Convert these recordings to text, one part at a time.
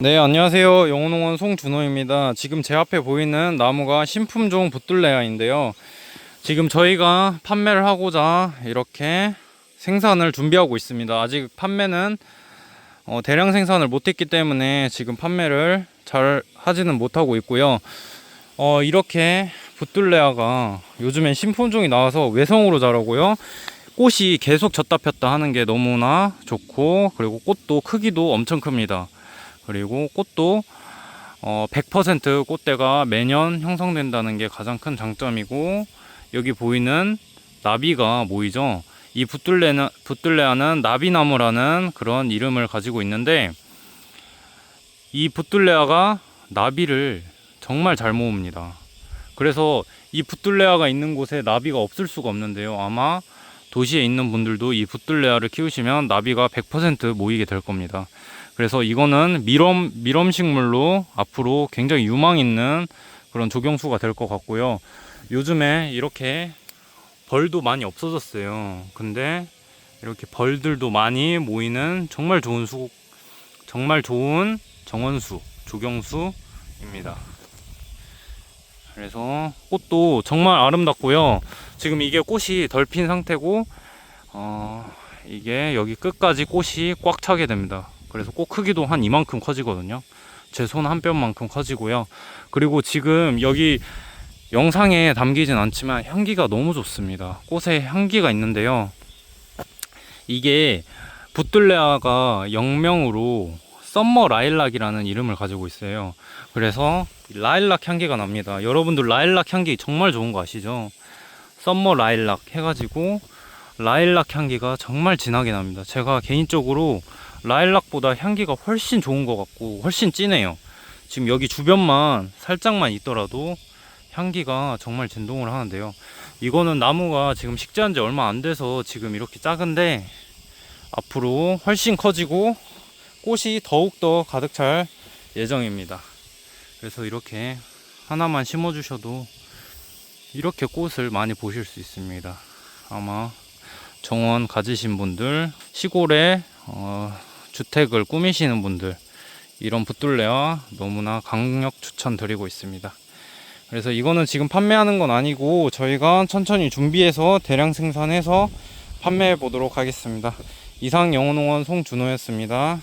네, 안녕하세요. 영혼농원 송준호입니다. 지금 제 앞에 보이는 나무가 신품종 붙들레아인데요. 지금 저희가 판매를 하고자 이렇게 생산을 준비하고 있습니다. 아직 판매는 어, 대량 생산을 못했기 때문에 지금 판매를 잘 하지는 못하고 있고요. 어, 이렇게 붙들레아가 요즘엔 신품종이 나와서 외성으로 자라고요. 꽃이 계속 졌다 폈다 하는 게 너무나 좋고 그리고 꽃도 크기도 엄청 큽니다. 그리고 꽃도 어, 100% 꽃대가 매년 형성된다는 게 가장 큰 장점이고 여기 보이는 나비가 모이죠. 이 붙들레는 붙들레아는 나비나무라는 그런 이름을 가지고 있는데 이 붙들레아가 나비를 정말 잘 모읍니다. 그래서 이 붙들레아가 있는 곳에 나비가 없을 수가 없는데요. 아마 도시에 있는 분들도 이 붙들레아를 키우시면 나비가 100% 모이게 될 겁니다. 그래서 이거는 밀엄 밀엄 식물로 앞으로 굉장히 유망 있는 그런 조경수가 될 것 같고요. 요즘에 이렇게 벌도 많이 없어졌어요. 근데 이렇게 벌들도 많이 모이는 정말 좋은 수 정말 좋은 정원수 조경수입니다. 그래서 꽃도 정말 아름답고요. 지금 이게 꽃이 덜 핀 상태고 어, 이게 여기 끝까지 꽃이 꽉 차게 됩니다. 그래서 꽃 크기도 한 이만큼 커지거든요. 제 손 한 뼘만큼 커지고요. 그리고 지금 여기 영상에 담기진 않지만 향기가 너무 좋습니다. 꽃에 향기가 있는데요. 이게 붙들레아가 영명으로 썸머 라일락이라는 이름을 가지고 있어요. 그래서 라일락 향기가 납니다. 여러분들 라일락 향기 정말 좋은 거 아시죠? 썸머 라일락 해가지고 라일락 향기가 정말 진하게 납니다. 제가 개인적으로 라일락보다 향기가 훨씬 좋은 것 같고 훨씬 진해요. 지금 여기 주변만 살짝만 있더라도 향기가 정말 진동을 하는데요. 이거는 나무가 지금 식재한 지 얼마 안 돼서 지금 이렇게 작은데 앞으로 훨씬 커지고 꽃이 더욱더 가득 찰 예정입니다. 그래서 이렇게 하나만 심어 주셔도 이렇게 꽃을 많이 보실 수 있습니다. 아마 정원 가지신 분들, 시골에 어, 주택을 꾸미시는 분들 이런 붙들레와 너무나 강력 추천드리고 있습니다. 그래서 이거는 지금 판매하는 건 아니고 저희가 천천히 준비해서 대량 생산해서 판매해 보도록 하겠습니다. 이상 영혼농원 송준호였습니다.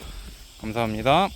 감사합니다.